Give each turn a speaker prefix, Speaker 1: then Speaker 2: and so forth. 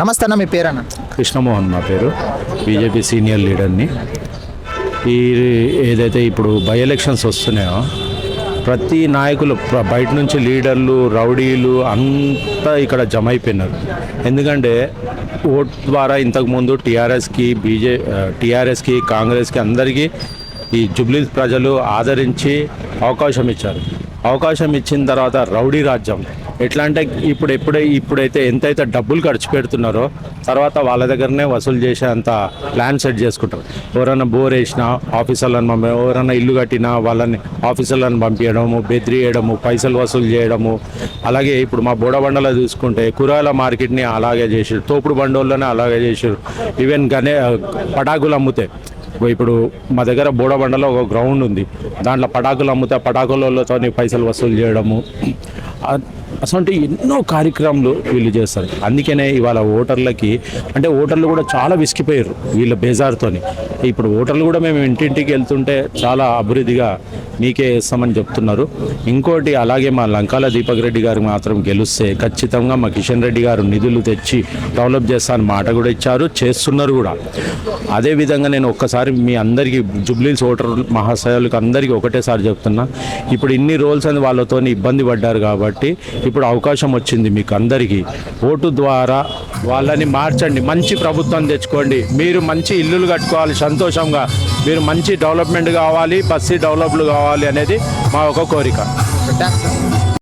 Speaker 1: నమస్తే అన్న మీ పేరన్న?
Speaker 2: కృష్ణమోహన్ నా పేరు. బీజేపీ సీనియర్ లీడర్ని ఈ ఏదైతే ఇప్పుడు బై ఎలక్షన్స్ వస్తున్నాయో ప్రతి నాయకులు బయట నుంచి లీడర్లు రౌడీలు అంతా ఇక్కడ జమ అయిపోయినారు ఎందుకంటే ఓట్ ద్వారా ఇంతకుముందు టీఆర్ఎస్కి బీజే టీఆర్ఎస్కి కాంగ్రెస్కి అందరికీ ఈ జుబ్లీ ప్రజలు ఆదరించి అవకాశం ఇచ్చారు. అవకాశం ఇచ్చిన తర్వాత రౌడీ రాజ్యం. ఎట్లా అంటే ఇప్పుడు ఎప్పుడై ఇప్పుడైతే ఎంతైతే డబ్బులు ఖర్చు పెడుతున్నారో తర్వాత వాళ్ళ దగ్గరనే వసూలు చేసే అంత ప్లాన్ సెట్ చేసుకుంటారు. ఎవరైనా బోర్ వేసినా ఆఫీసర్లను పంపి ఎవరైనా ఇల్లు కట్టినా వాళ్ళని ఆఫీసర్లను పంపించడము బెదిరియడము పైసలు వసూలు చేయడము. అలాగే ఇప్పుడు మా బోడబండలో చూసుకుంటే కూరగాయల మార్కెట్ని అలాగే చేసారు తోపుడు బండోళ్ళనే అలాగే చేసారు ఈవెన్ గనే పటాకులు అమ్ముతాయి ఇప్పుడు మా దగ్గర బోడబండలో ఒక గ్రౌండ్ ఉంది. దాంట్లో పటాకులు అమ్ముతే పటాకులతో పైసలు వసూలు చేయడము. అసలు ఎన్నో కార్యక్రమాలు వీళ్ళు చేస్తారు. అందుకనే ఇవాళ ఓటర్లకి అంటే ఓటర్లు కూడా చాలా విసిగిపోయారు వీళ్ళ బేజార్తోని. ఇప్పుడు ఓటర్లు కూడా మేము ఇంటింటికి వెళ్తుంటే చాలా అభివృద్ధిగా మీకే ఇస్తామని చెప్తున్నారు. ఇంకోటి అలాగే మా లంకాల దీపక్ రెడ్డి గారు మాత్రం గెలుస్తే ఖచ్చితంగా మా కిషన్ రెడ్డి గారు నిధులు తెచ్చి డెవలప్ చేస్తానని మాట కూడా ఇచ్చారు చేస్తున్నారు కూడా. అదేవిధంగా నేను ఒక్కసారి మీ అందరికీ జుబ్లీస్ ఓటర్ మహాశయాలకు అందరికీ ఒకటేసారి చెప్తున్నా. ఇప్పుడు ఇన్ని రోల్స్ అని వాళ్ళతో ఇబ్బంది పడ్డారు కాబట్టి ఇప్పుడు అవకాశం వచ్చింది మీకు అందరికీ ఓటు ద్వారా వాళ్ళని మార్చండి. మంచి ప్రభుత్వం తెచ్చుకోండి. మీరు మంచి ఇల్లులు కట్టుకోవాలి సంతోషంగా. మీరు మంచి డెవలప్మెంట్ కావాలి బస్సీ డెవలప్లు కావాలి అనేది మా ఒక కోరిక.